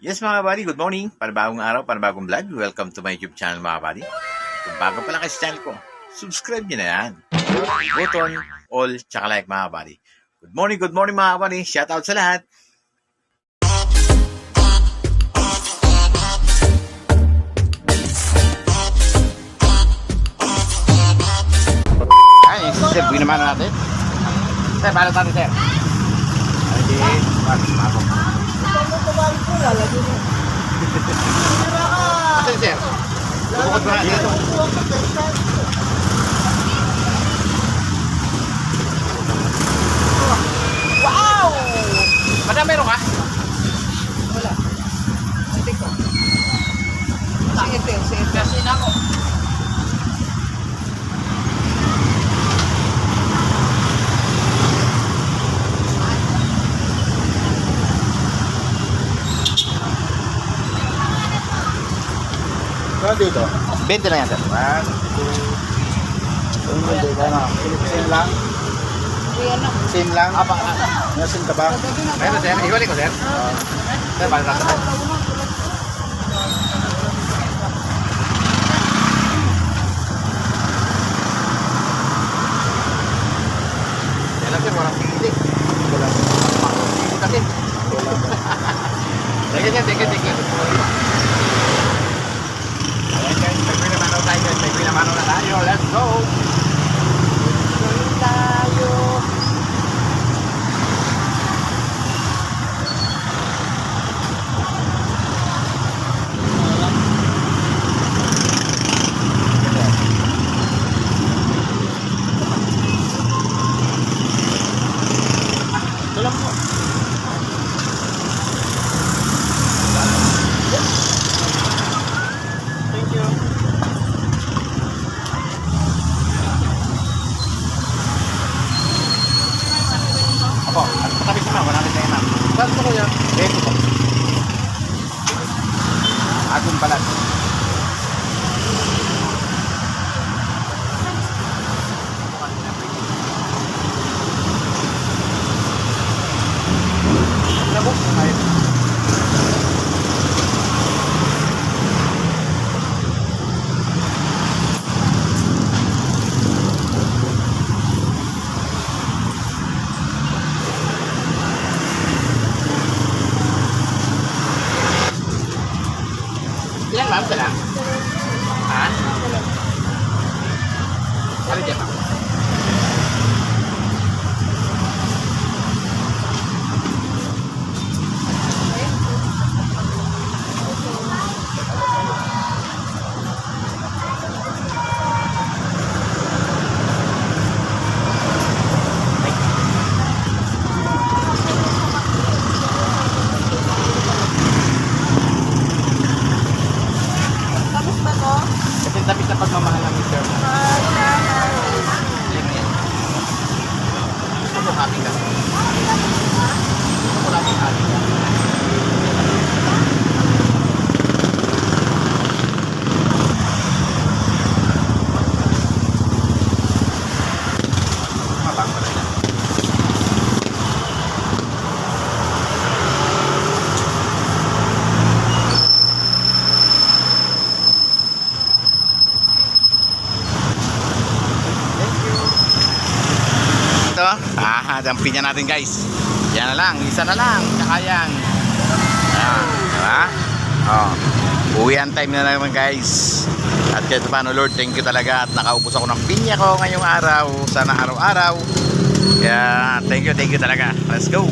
Yes mga buddy, good morning. Panibagong araw, panibagong vlog. Welcome to my YouTube channel mga buddy. Kung bago pa lang kayo sa channel ko, subscribe nyo na yan. Button, all, tsaka like mga buddy. Good morning, good morning mga buddy. Shout out sa lahat. Ay, sir, bigyan naman natin. Sir, paano tayo, sir? Ay, di, bago, bago. Asan, sir? Bukod mo natin. Wow! Madam, meron ka? Sige, sige, sige. Kasi na ako. Kano dito? 20 na yan, sir. 1, 2, Yung hindi ka na. Sin lang? Kuya na. Sin lang? apa, Nasin ka ba? Meron, sir. Iwalik ko, sir. Sir, paano tayo, sir? Yan lang, sir. Walang pili. Wala. Pili kasi. Wala ba? Thank you, sir. Thank you, thank you. Ayan, guys. May pili naman na tayo, guys. May pili tayo. Let's go! 사과 야, 메이 크. Ma'am? Sila? Ha? Ano dyan, ma'am? Tapos na pagmamahal ng Mr. Ma'am. Gusto mo happy ka? Gusto mo namin happy ka? Mabang pala yan. Ito, ah, dampin niya natin guys. Yan na lang, isa na lang, tsaka yan. Ayan, diba? Oh. Uwian time na naman guys. At kahit paano Lord, thank you talaga at nakaupos ako ng pinya ko ngayong araw. Sana araw-araw. Kaya thank you, thank you talaga. Let's go.